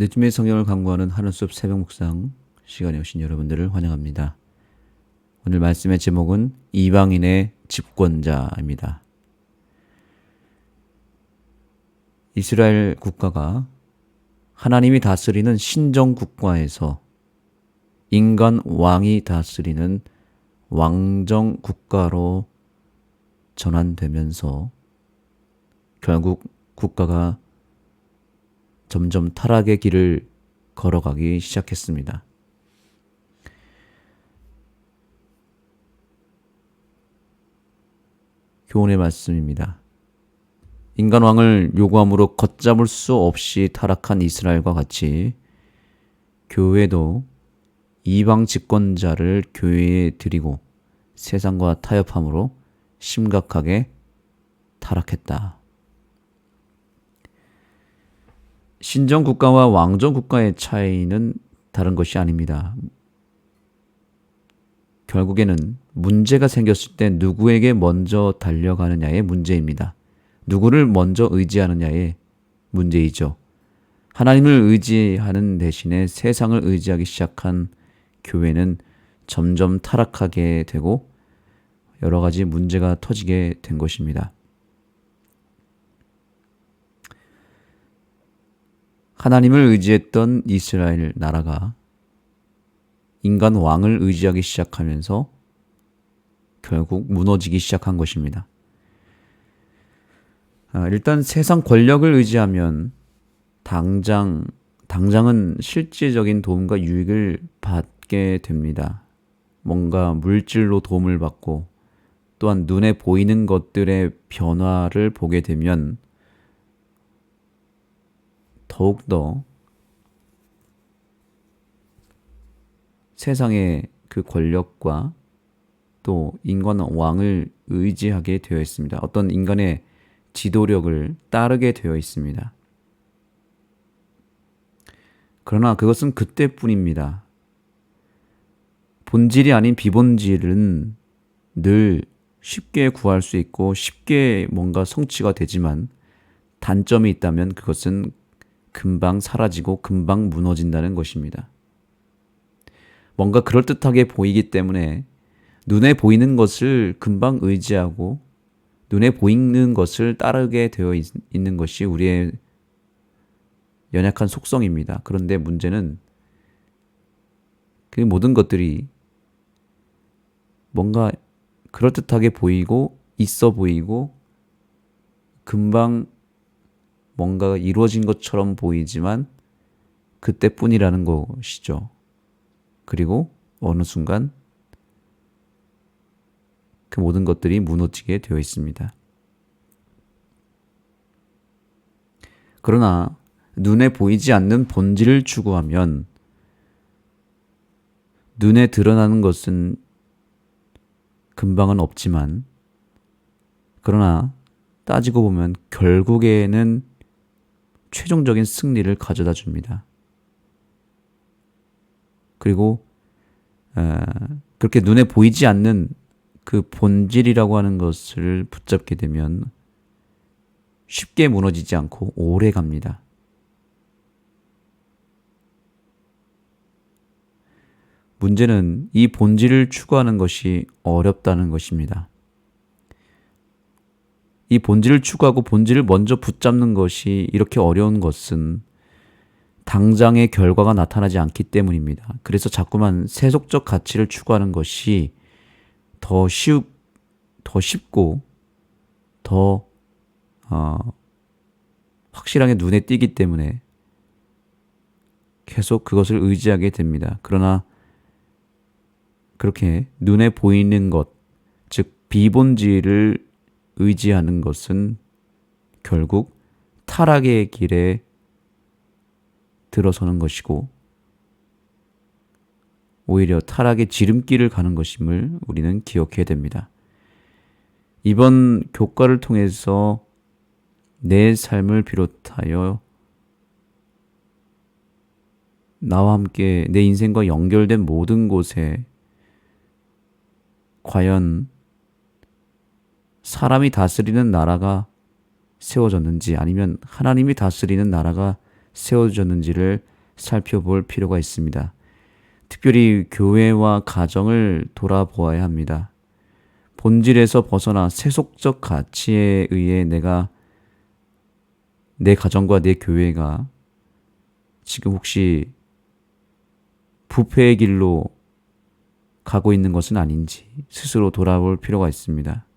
늦음의 성경을 강구하는 하늘숲 새벽 묵상 시간에 오신 여러분들을 환영합니다. 오늘 말씀의 제목은 이방인의 집권자입니다. 이스라엘 국가가 하나님이 다스리는 신정 국가에서 인간 왕이 다스리는 왕정 국가로 전환되면서 결국 국가가 점점 타락의 길을 걸어가기 시작했습니다. 교훈의 말씀입니다. 인간 왕을 요구함으로 걷잡을 수 없이 타락한 이스라엘과 같이 교회도 이방 집권자를 교회에 드리고 세상과 타협함으로 심각하게 타락했다. 신정 국가와 왕정 국가의 차이는 다른 것이 아닙니다. 결국에는 문제가 생겼을 때 누구에게 먼저 달려가느냐의 문제입니다. 누구를 먼저 의지하느냐의 문제이죠. 하나님을 의지하는 대신에 세상을 의지하기 시작한 교회는 점점 타락하게 되고 여러 가지 문제가 터지게 된 것입니다. 하나님을 의지했던 이스라엘 나라가 인간 왕을 의지하기 시작하면서 결국 무너지기 시작한 것입니다. 아, 일단 세상 권력을 의지하면 당장 당장은 실질적인 도움과 유익을 받게 됩니다. 뭔가 물질로 도움을 받고 또한 눈에 보이는 것들의 변화를 보게 되면 더욱더 세상의 그 권력과 또 인간 왕을 의지하게 되어 있습니다. 어떤 인간의 지도력을 따르게 되어 있습니다. 그러나 그것은 그때뿐입니다. 본질이 아닌 비본질은 늘 쉽게 구할 수 있고 쉽게 뭔가 성취가 되지만 단점이 있다면 그것은 금방 사라지고 금방 무너진다는 것입니다. 뭔가 그럴듯하게 보이기 때문에 눈에 보이는 것을 금방 의지하고 눈에 보이는 것을 따르게 되어 있, 는 것이 우리의 연약한 속성입니다. 그런데 문제는 그 모든 것들이 뭔가 그럴듯하게 보이고 있어 보이고 금방 뭔가가 이루어진 것처럼 보이지만 그때뿐이라는 것이죠. 그리고 어느 순간 그 모든 것들이 무너지게 되어 있습니다. 그러나 눈에 보이지 않는 본질을 추구하면 눈에 드러나는 것은 금방은 없지만 그러나 따지고 보면 결국에는 최종적인 승리를 가져다 줍니다. 그리고 그렇게 눈에 보이지 않는 그 본질이라고 하는 것을 붙잡게 되면 쉽게 무너지지 않고 오래 갑니다. 문제는 이 본질을 추구하는 것이 어렵다는 것입니다. 이 본질을 추구하고 본질을 먼저 붙잡는 것이 이렇게 어려운 것은 당장의 결과가 나타나지 않기 때문입니다. 그래서 자꾸만 세속적 가치를 추구하는 것이 더 쉬우, 더 쉽고 더 어, 확실하게 눈에 띄기 때문에 계속 그것을 의지하게 됩니다. 그러나 그렇게 눈에 보이는 것, 즉 비본질을 의지하는 것은 결국 타락의 길에 들어서는 것이고 오히려 타락의 지름길을 가는 것임을 우리는 기억해야 됩니다. 이번 교과를 통해서 내 삶을 비롯하여 나와 함께 내 인생과 연결된 모든 곳에 과연 사람이 다스리는 나라가 세워졌는지 아니면 하나님이 다스리는 나라가 세워졌는지를 살펴볼 필요가 있습니다. 특별히 교회와 가정을 돌아보아야 합니다. 본질에서 벗어나 세속적 가치에 의해 내가 내 가정과 내 교회가 지금 혹시 부패의 길로 가고 있는 것은 아닌지 스스로 돌아볼 필요가 있습니다.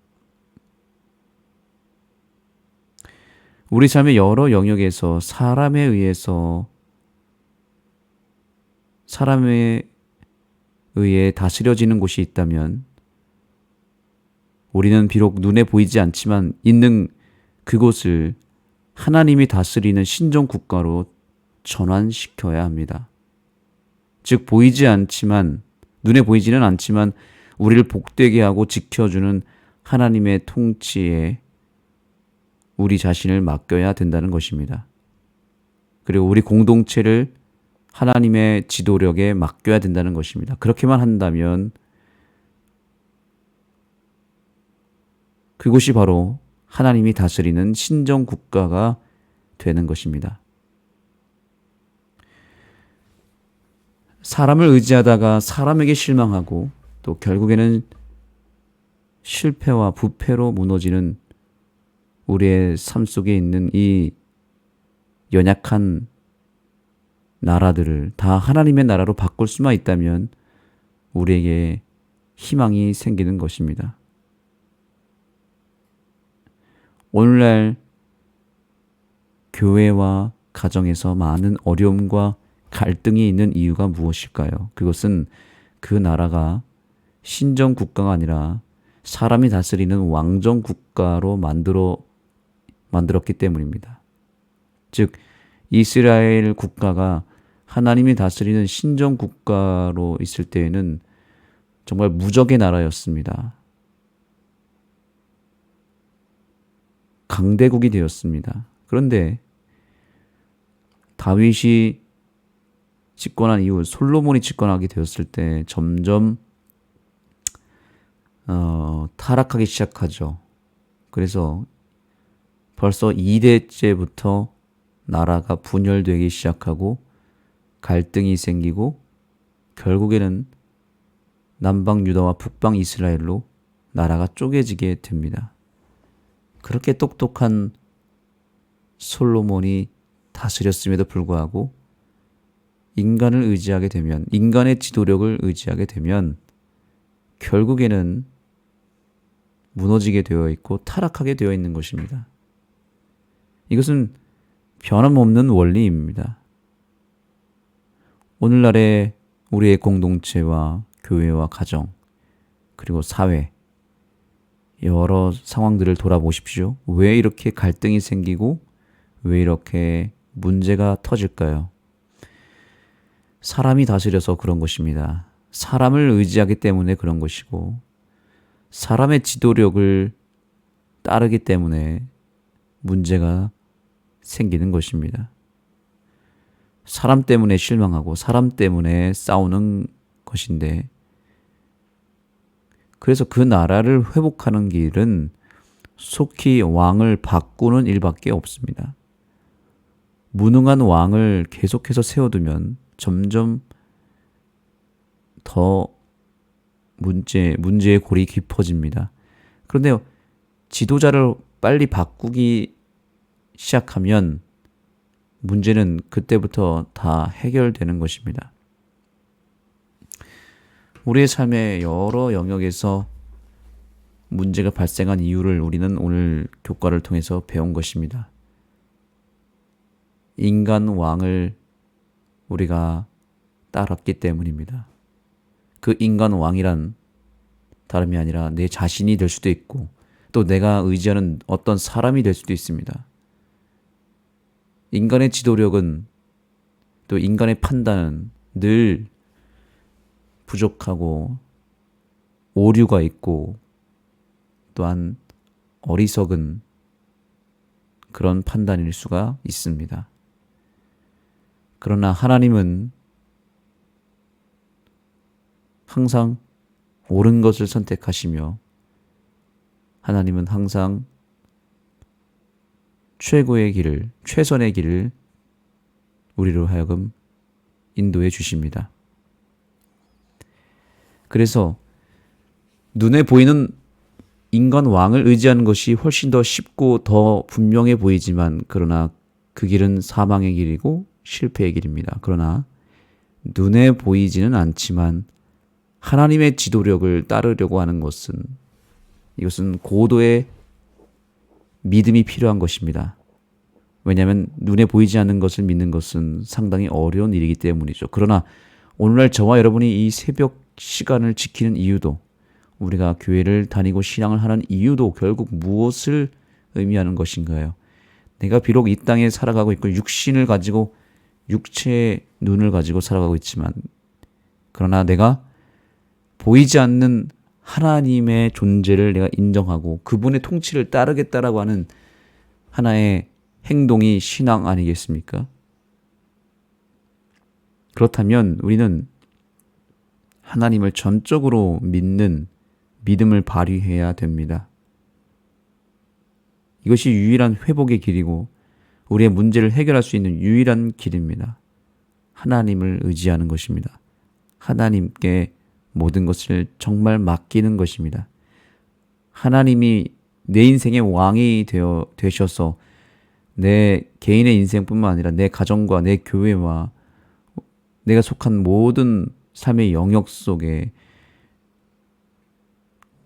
우리 삶의 여러 영역에서 사람에 의해서 사람에 의해 다스려지는 곳이 있다면 우리는 비록 눈에 보이지 않지만 있는 그곳을 하나님이 다스리는 신정 국가로 전환시켜야 합니다. 즉 보이지 않지만 눈에 보이지는 않지만 우리를 복되게 하고 지켜주는 하나님의 통치에 우리 자신을 맡겨야 된다는 것입니다. 그리고 우리 공동체를 하나님의 지도력에 맡겨야 된다는 것입니다. 그렇게만 한다면 그곳이 바로 하나님이 다스리는 신정 국가가 되는 것입니다. 사람을 의지하다가 사람에게 실망하고 또 결국에는 실패와 부패로 무너지는 우리의 삶 속에 있는 이 연약한 나라들을 다 하나님의 나라로 바꿀 수만 있다면 우리에게 희망이 생기는 것입니다. 오늘날 교회와 가정에서 많은 어려움과 갈등이 있는 이유가 무엇일까요? 그것은 그 나라가 신정 국가가 아니라 사람이 다스리는 왕정 국가로 만들어 만들었기 때문입니다. 즉 이스라엘 국가가 하나님이 다스리는 신정 국가로 있을 때에는 정말 무적의 나라였습니다. 강대국이 되었습니다. 그런데 다윗이 집권한 이후 솔로몬이 집권하게 되었을 때 점점 어, 타락하기 시작하죠. 그래서 벌써 2대째부터 나라가 분열되기 시작하고 갈등이 생기고 결국에는 남방 유다와 북방 이스라엘로 나라가 쪼개지게 됩니다. 그렇게 똑똑한 솔로몬이 다스렸음에도 불구하고 인간을 의지하게 되면 인간의 지도력을 의지하게 되면 결국에는 무너지게 되어 있고 타락하게 되어 있는 것입니다. 이것은 변함없는 원리입니다. 오늘날의 우리의 공동체와 교회와 가정, 그리고 사회, 여러 상황들을 돌아보십시오. 왜 이렇게 갈등이 생기고 왜 이렇게 문제가 터질까요? 사람이 다스려서 그런 것입니다. 사람을 의지하기 때문에 그런 것이고, 사람의 지도력을 따르기 때문에 문제가 생기는 것입니다. 사람 때문에 실망하고 사람 때문에 싸우는 것인데 그래서 그 나라를 회복하는 길은 속히 왕을 바꾸는 일밖에 없습니다. 무능한 왕을 계속해서 세워두면 점점 더 문제, 문제의 골이 깊어집니다. 그런데 지도자를 빨리 바꾸기 시작하면 문제는 그때부터 다 해결되는 것입니다. 우리의 삶의 여러 영역에서 문제가 발생한 이유를 우리는 오늘 교과를 통해서 배운 것입니다. 인간 왕을 우리가 따랐기 때문입니다. 그 인간 왕이란 다름이 아니라 내 자신이 될 수도 있고 또 내가 의지하는 어떤 사람이 될 수도 있습니다. 인간의 지도력은 또 인간의 판단은 늘 부족하고 오류가 있고 또한 어리석은 그런 판단일 수가 있습니다. 그러나 하나님은 항상 옳은 것을 선택하시며 하나님은 항상 최고의 길을, 최선의 길을 우리로 하여금 인도해 주십니다. 그래서 눈에 보이는 인간 왕을 의지하는 것이 훨씬 더 쉽고 더 분명해 보이지만 그러나 그 길은 사망의 길이고 실패의 길입니다. 그러나 눈에 보이지는 않지만 하나님의 지도력을 따르려고 하는 것은 이것은 고도의 믿음이 필요한 것입니다. 왜냐하면 눈에 보이지 않는 것을 믿는 것은 상당히 어려운 일이기 때문이죠. 그러나 오늘날 저와 여러분이 이 새벽 시간을 지키는 이유도 우리가 교회를 다니고 신앙을 하는 이유도 결국 무엇을 의미하는 것인가요? 내가 비록 이 땅에 살아가고 있고 육신을 가지고 육체의 눈을 가지고 살아가고 있지만 그러나 내가 보이지 않는 하나님의 존재를 내가 인정하고 그분의 통치를 따르겠다라고 하는 하나의 행동이 신앙 아니겠습니까? 그렇다면 우리는 하나님을 전적으로 믿는 믿음을 발휘해야 됩니다. 이것이 유일한 회복의 길이고 우리의 문제를 해결할 수 있는 유일한 길입니다. 하나님을 의지하는 것입니다. 하나님께 모든 것을 정말 맡기는 것입니다. 하나님이 내 인생의 왕이 되어 되셔서 내 개인의 인생뿐만 아니라 내 가정과 내 교회와 내가 속한 모든 삶의 영역 속에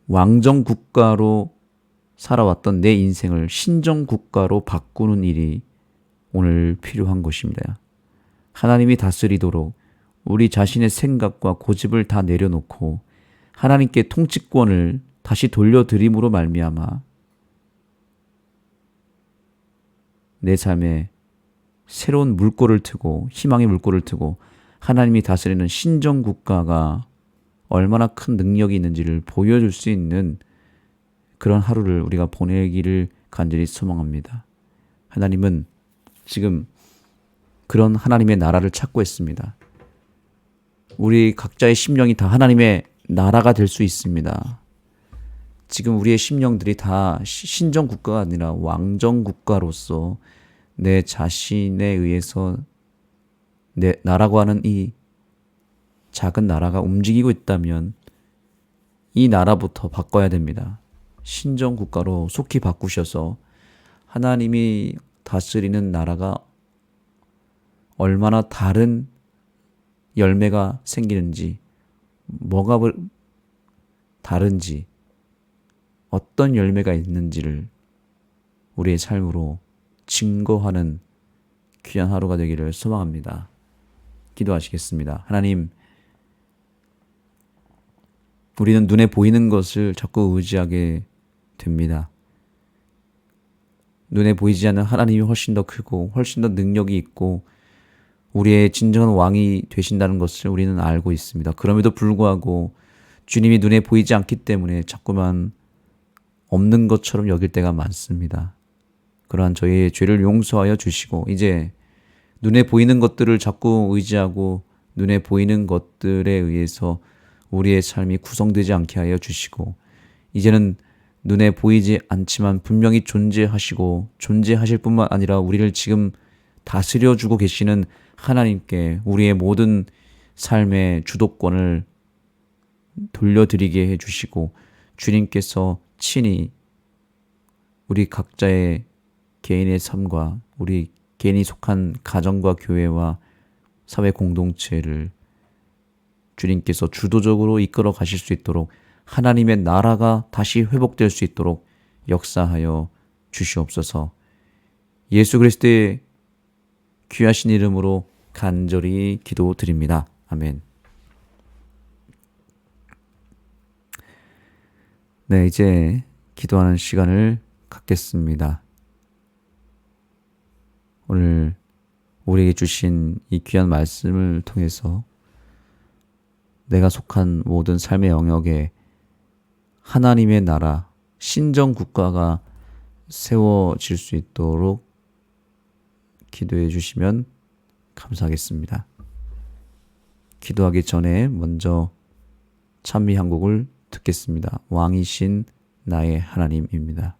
왕정 국가로 살아왔던 내 인생을 신정 국가로 바꾸는 일이 오늘 필요한 것입니다. 하나님이 다스리도록 우리 자신의 생각과 고집을 다 내려놓고 하나님께 통치권을 다시 돌려드림으로 말미암아 내 삶에 새로운 물꼬를 트고 희망의 물꼬를 트고 하나님이 다스리는 신정 국가가 얼마나 큰 능력이 있는지를 보여줄 수 있는 그런 하루를 우리가 보내기를 간절히 소망합니다. 하나님은 지금 그런 하나님의 나라를 찾고 있습니다. 우리 각자의 심령이 다 하나님의 나라가 될 수 있습니다. 지금 우리의 심령들이 다 신정 국가가 아니라 왕정 국가로서 내 자신에 의해서 내 나라고 하는 이 작은 나라가 움직이고 있다면 이 나라부터 바꿔야 됩니다. 신정 국가로 속히 바꾸셔서 하나님이 다스리는 나라가 얼마나 다른 열매가 생기는지, 뭐가 다른지, 어떤 열매가 있는지를 우리의 삶으로 증거하는 귀한 하루가 되기를 소망합니다. 기도하시겠습니다. 하나님, 우리는 눈에 보이는 것을 자꾸 의지하게 됩니다. 눈에 보이지 않는 하나님이 훨씬 더 크고 훨씬 더 능력이 있고 우리의 진정한 왕이 되신다는 것을 우리는 알고 있습니다. 그럼에도 불구하고 주님이 눈에 보이지 않기 때문에 자꾸만 없는 것처럼 여길 때가 많습니다. 그러한 저희의 죄를 용서하여 주시고 이제 눈에 보이는 것들을 자꾸 의지하고 눈에 보이는 것들에 의해서 우리의 삶이 구성되지 않게 하여 주시고 이제는 눈에 보이지 않지만 분명히 존재하시고 존재하실 뿐만 아니라 우리를 지금 다스려 주고 계시는 하나님께 우리의 모든 삶의 주도권을 돌려드리게 해 주시고 주님께서 친히 우리 각자의 개인의 삶과 우리 개인이 속한 가정과 교회와 사회 공동체를 주님께서 주도적으로 이끌어 가실 수 있도록 하나님의 나라가 다시 회복될 수 있도록 역사하여 주시옵소서. 예수 그리스도의 귀하신 이름으로 간절히 기도드립니다. 아멘. 네, 이제 기도하는 시간을 갖겠습니다. 오늘 우리에게 주신 이 귀한 말씀을 통해서 내가 속한 모든 삶의 영역에 하나님의 나라, 신정 국가가 세워질 수 있도록 기도해 주시면 감사하겠습니다. 기도하기 전에 먼저 찬미 한 곡을 듣겠습니다. 왕이신 나의 하나님입니다.